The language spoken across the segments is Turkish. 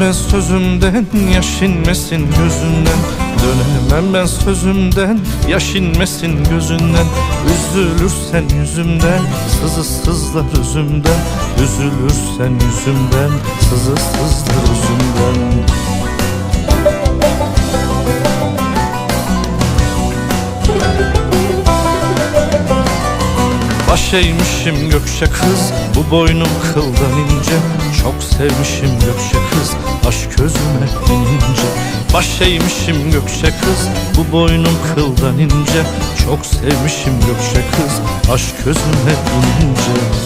ben sözümden Yaş inmesin gözünden. Dönemem ben sözümden Yaş inmesin gözünden. Üzülürsen yüzümden Sızı sızlar özümden. Üzülürsen yüzümden Sızı sızlar özümden Baş eğmişim gökşe kız Bu boynum kıldan ince. Çok sevmişim gökşe kız Aşk gözüme inince. Baş eğmişim gökşe kız Bu boynum kıldan ince. Çok sevmişim gökşe kız Aşk gözüme inince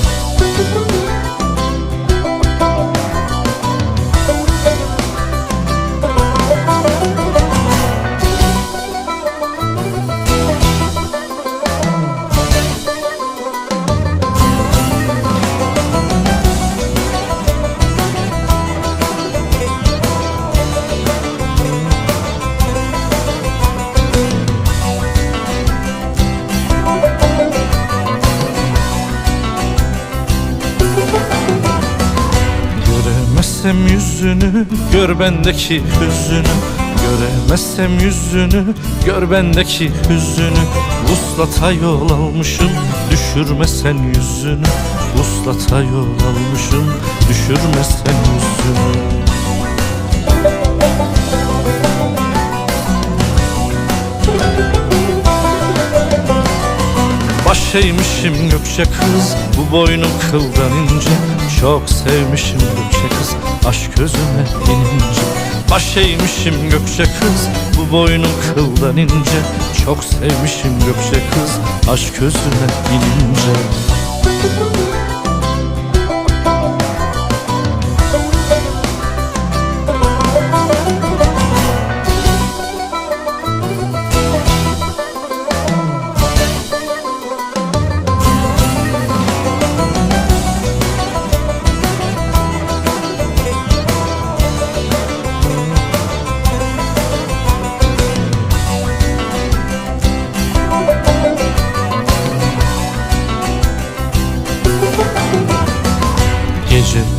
Göremezsem yüzünü Gör bendeki hüzünü Göremezsem yüzünü Gör bendeki hüzünü Vuslata yol almışım Düşürmesen yüzünü. Vuslata yol almışım Düşürmesen yüzünü. Baş eğmişim gökçe kız Bu boynum kıldan ince Çok sevmişim gökçe kız. Aşk gözüme inince. Baş eğmişim gökçe kız. Bu boynum kıldan ince. Çok sevmişim gökçe kız. Aşk gözüme inince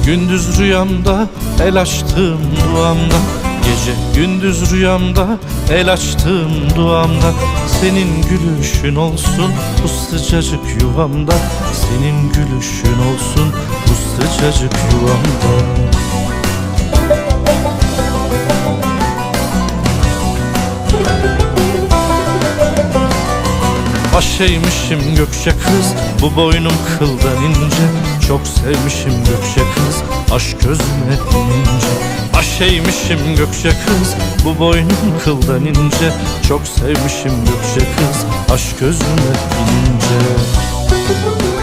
gündüz rüyamda el açtığım duamda. Gece gündüz rüyamda el açtığım duamda. Senin gülüşün olsun bu sıcacık yuvamda. Senin gülüşün olsun bu sıcacık yuvamda Baş eğmişim gökçe kız. Bu boynum kıldan ince. Çok sevmişim gökçe kız. Aşk gözüme inince. Baş eğmişim gökçe kız. Bu boynum kıldan ince. Çok sevmişim gökçe kız. Aşk gözüme inince